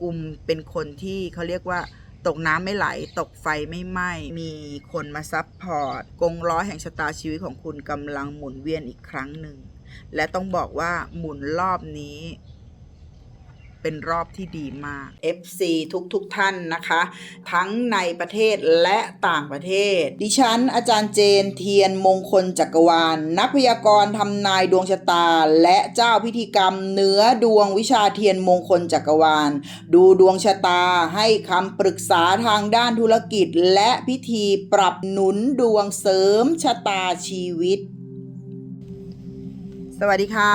กุมเป็นคนที่เขาเรียกว่าตกน้ำไม่ไหล ตกไฟไม่ไหม้ มีคนมาซับพอร์ต กงล้อแห่งชะตาชีวิตของคุณกำลังหมุนเวียนอีกครั้งหนึ่ง และต้องบอกว่าหมุนรอบนี้ เป็นรอบที่ดีมาก FC ทุกทุกๆท่านนะคะ ทั้งในประเทศและต่างประเทศ ดิฉันอาจารย์เจนเทียนมงคลจักรวาลนักพยากรณ์ทำนายดวงชะตา และเจ้าพิธีกรรมเนื้อดวงวิชาเทียนมงคลจักรวาล ดูดวงชะตาให้คำปรึกษาทางด้านธุรกิจ และพิธีปรับหนุนดวงเสริมชะตาชีวิต สวัสดีค่ะ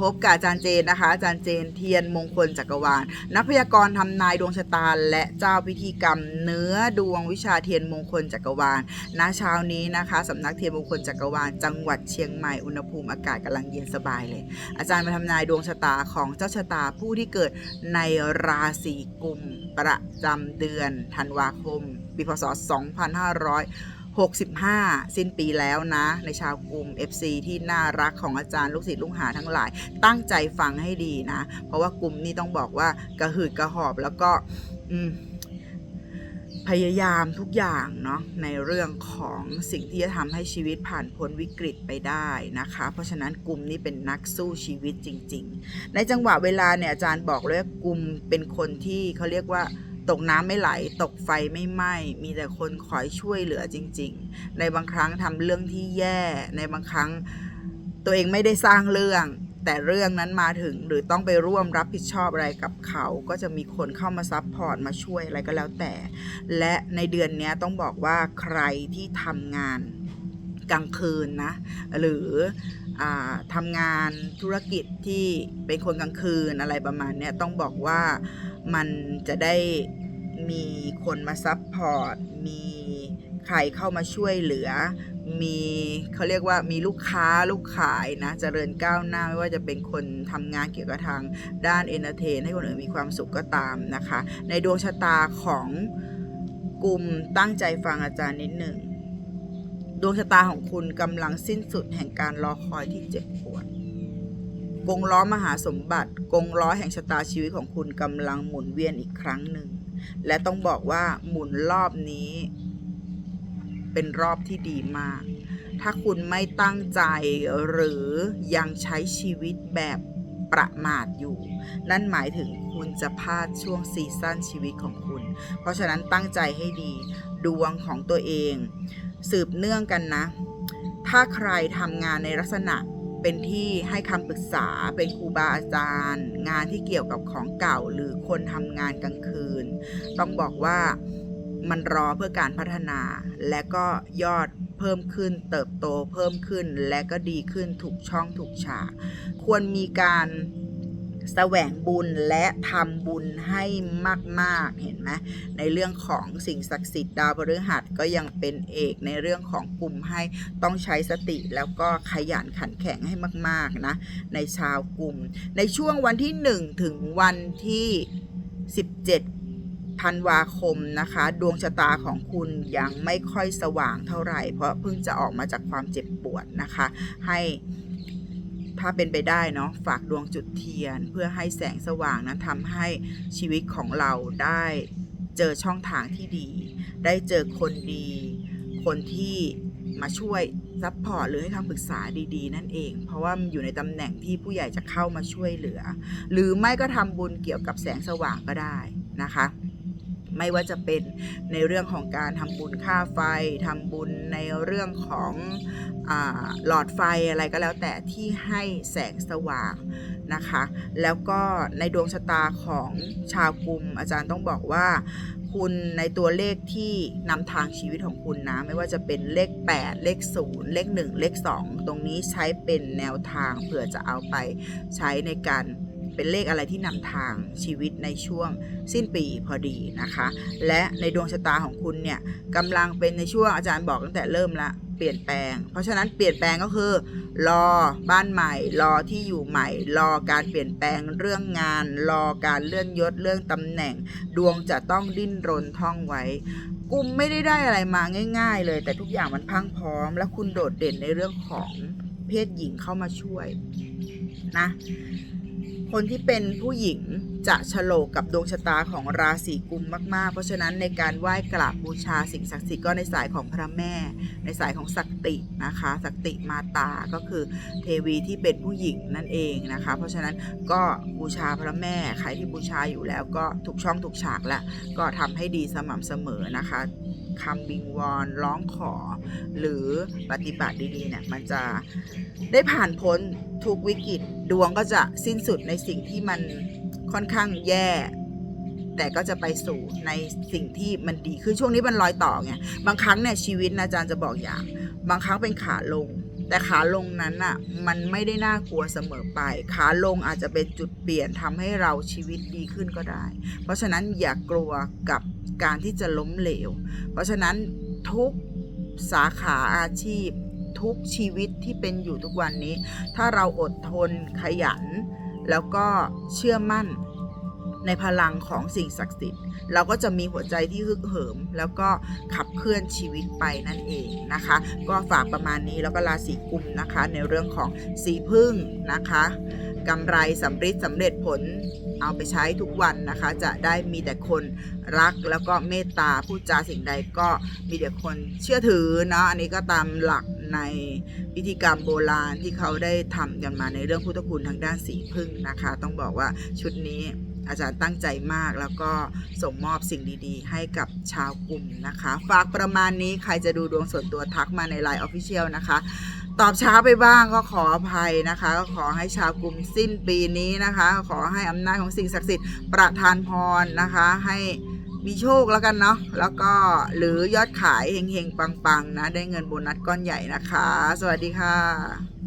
พบกับอาจารย์เจนนะคะ อาจารย์เจนเทียนมงคลจักรวาล นักพยากรณ์ทำนายดวงชะตาและเจ้าพิธีกรรม เนื้อดวงวิชาเทียนมงคลจักรวาลณเช้านี้นะคะสำนักเทียนมงคลจักรวาล จังหวัดเชียงใหม่อุณหภูมิอากาศกำลังเย็นสบายเลย อาจารย์มาทำนายดวงชะตาของเจ้าชะตาผู้ที่เกิดในราศีกุมประจำเดือนธันวาคมปีพศ 65 สิ้นปีแล้วนะ ในชาวกลุ่ม FC ที่น่ารักของอาจารย์ลูกศิษย์ลูกหาทั้งหลาย ตั้งใจฟังให้ดีนะ เพราะว่ากลุ่มนี้ต้องบอกว่ากระหืดกระหอบแล้วก็พยายามทุกอย่างเนาะในเรื่องของสิ่งที่จะทำให้ชีวิตผ่านพ้นวิกฤตไปได้นะคะ เพราะฉะนั้นกลุ่มนี้เป็นนักสู้ชีวิตจริง ๆ ในจังหวะเวลาเนี่ยอาจารย์บอกเลยว่ากลุ่มเป็นคนที่เขาเรียกว่า ตกน้ำไม่ไหล ตกไฟไม่ไหม้ มีแต่คนคอยช่วยเหลือจริง ๆ ในบางครั้งทำเรื่องที่แย่ ในบางครั้งตัวเองไม่ได้สร้างเรื่อง แต่เรื่องนั้นมาถึงหรือต้องไปร่วมรับผิดชอบอะไรกับเขา ก็จะมีคนเข้ามาซับพอร์ตมาช่วยอะไรก็แล้วแต่ และในเดือนนี้ต้องบอกว่าใครที่ทำงานกลางคืนนะ หรืออทำงานธุรกิจที่เป็นคนกลางคืนอะไรประมาณนี้ต้องบอกว่ามันจะได้ มีคนมาซับพอร์ต มีใครเข้ามาช่วยเหลือ มีเขาเรียกว่ามีลูกค้าลูกขายนะเจริญก้าวหน้าไม่ว่าจะเป็นคนทำงานเกี่ยวกับทางด้านเอนเตอร์เทนให้คนอื่นมีความสุขก็ตามนะคะ ในดวงชะตาของกลุ่มตั้งใจฟังอาจารย์นิดหนึ่งดวงชะตาของคุณกำลังสิ้นสุดแห่งการรอคอยที่เจ็บปวด กงล้อมหาสมบัติ กงล้อแห่งชะตาชีวิตของคุณกำลังหมุนเวียนอีกครั้งหนึ่ง และต้องบอกว่าหมุนรอบนี้ เป็นรอบที่ดีมาก ถ้าคุณไม่ตั้งใจหรือยังใช้ชีวิตแบบประมาทอยู่ นั่นหมายถึงคุณจะพลาดช่วงซีซั่นชีวิตของคุณ เพราะฉะนั้นตั้งใจให้ดีดวงของตัวเอง สืบเนื่องกันนะ ถ้าใครทำงานในลักษณะ เป็นที่ให้คำปรึกษาเป็นครูบาอาจารย์ งานที่เกี่ยวกับของเก่าหรือคนทำงานกลางคืน ต้องบอกว่ามันรอเพื่อการพัฒนา และก็ยอดเพิ่มขึ้น เติบโตเพิ่มขึ้น และก็ดีขึ้นถูกช่องถูกฉาก ควรมีการ แสวงบุญและทำบุญให้มากๆเห็นไหมในเรื่องของสิ่งศักดิ์สิทธิ์ดาวพฤหัสก็ยังเป็นเอกในเรื่องของกลุ่มให้ต้องใช้สติแล้วก็ขยันขันแข็งให้มากๆนะในชาวกลุ่ม ในช่วงวันที่ 1 ถึงวันที่ 17ธันวาคมนะคะ ดวงชะตาของคุณยังไม่ค่อยสว่างเท่าไหร่ เพราะเพิ่งจะออกมาจากความเจ็บปวดนะคะ ให้ ถ้าเป็นไปได้เนาะฝากดวงจุดเทียน เพื่อให้แสงสว่างนะทำให้ชีวิตของเราได้เจอช่องทางที่ดี ได้เจอคนดี คนที่มาช่วยซัพพอร์ตหรือให้คำปรึกษาดีๆ นั่นเอง เพราะว่าอยู่ในตำแหน่งที่ผู้ใหญ่จะเข้ามาช่วยเหลือ หรือไม่ก็ทำบุญเกี่ยวกับแสงสว่างก็ได้นะคะ ไม่ว่าจะเป็นในเรื่องของการทำบุญค่าไฟทำบุญในเรื่องของอหลอดไฟอะไรก็แล้วแต่ที่ให้แสงสว่างนะคะ แล้วก็ในดวงชะตาของชาวกลุ่มอาจารย์ต้องบอกว่าคุณในตัวเลขที่นำทางชีวิตของคุณนะ ไม่ว่าจะเป็นเลข 8 เลข 0 เลข 1 เลข 2 ตรงนี้ใช้เป็นแนวทางเผื่อจะเอาไปใช้ในการ เป็นเลขอะไรที่นำทางชีวิตในช่วงสิ้นปีพอดีนะคะ และในดวงชะตาของคุณเนี่ยกำลังเป็นในช่วงอาจารย์บอกตั้งแต่เริ่มละเปลี่ยนแปลง เพราะฉะนั้นเปลี่ยนแปลงก็คือ รอบ้านใหม่ รอที่อยู่ใหม่ รอการเปลี่ยนแปลงเรื่องงาน รอการเลื่อนยศเรื่องตำแหน่ง ดวงจะต้องดิ้นรนท่องไว้กุมไม่ได้ได้อะไรมาง่าย ๆ เลย แต่ทุกอย่างมันพังพร้อม และคุณโดดเด่นในเรื่องของเพศหญิงเข้ามาช่วยนะ คนที่เป็นผู้หญิงจะฉลกกับดวงชะตาของราศีกุมมาก ๆ เพราะฉะนั้นในการไหว้กราบบูชาสิ่งศักดิ์สิทธิ์ก็ในสายของพระแม่ ในสายของศักตินะคะศักติมาตาก็คือเทวีที่เป็นผู้หญิงนั่นเองนะคะ เพราะฉะนั้นก็บูชาพระแม่ใครที่บูชาอยู่แล้วก็ถูกช่องถูกฉากแล้วก็ทำให้ดีสม่ำเสมอนะคะคำบิงวอนร้องขอ หรือปฏิบัติดีๆเนี่ยมันจะได้ผ่านพ้น ทุกวิกฤตดวงก็จะสิ้นสุดในสิ่งที่มันค่อนข้างแย่ แต่ก็จะไปสู่ในสิ่งที่มันดีขึ้นช่วงนี้มันรอยต่อไงบางครั้งเนี่ยชีวิตนะอาจารย์จะบอกอย่าง บางครั้งเป็นขาลง แต่ขาลงนั้นอะมันไม่ได้น่ากลัวเสมอไป ขาลงอาจจะเป็นจุดเปลี่ยนทำให้เราชีวิตดีขึ้นก็ได้ เพราะฉะนั้นอย่ากลัวกับการที่จะล้มเหลว เพราะฉะนั้นทุกสาขาอาชีพ ทุกชีวิตที่เป็นอยู่ทุกวันนี้ ถ้าเราอดทนขยัน แล้วก็เชื่อมั่นในพลังของสิ่งศักดิ์สิทธิ์ เราก็จะมีหัวใจที่ฮึกเหิม แล้วก็ขับเคลื่อนชีวิตไปนั่นเองนะคะ ก็ฝากประมาณนี้แล้วก็ราศีกุมนะคะ ในเรื่องของสีพึ่งนะคะกำไรสำฤทธิ์สำเร็จผลเอาไปใช้ทุกวันนะคะ จะได้มีแต่คนรักแล้วก็เมตตาพูดจาสิ่งใดก็มีแต่คนเชื่อถือเนาะอันนี้ก็ตามหลัก ในพิธีกรรมโบราณที่เขาได้ทำกันมาในเรื่องพุทธคุณทางด้านสีพึ่งนะคะ ต้องบอกว่าชุดนี้อาจารย์ตั้งใจมากแล้วก็ส่งมอบสิ่งดีๆ ให้กับชาวกลุ่มนะคะ ฝากประมาณนี้ใครจะดูดวงส่วนตัวทักมาใน Line Official นะคะ ตอบช้าไปบ้างก็ขออภัยนะคะ ก็ขอให้ชาวกลุ่มสิ้นปีนี้นะคะ ขอให้อำนาจของสิ่งศักดิ์สิทธิ์ประทานพรนะคะให้ มีโชคแล้วกันเนาะแล้วก็หรือยอดขายเฮงๆ ปังๆ นะ ได้เงินโบนัสก้อนใหญ่นะคะ สวัสดีค่ะ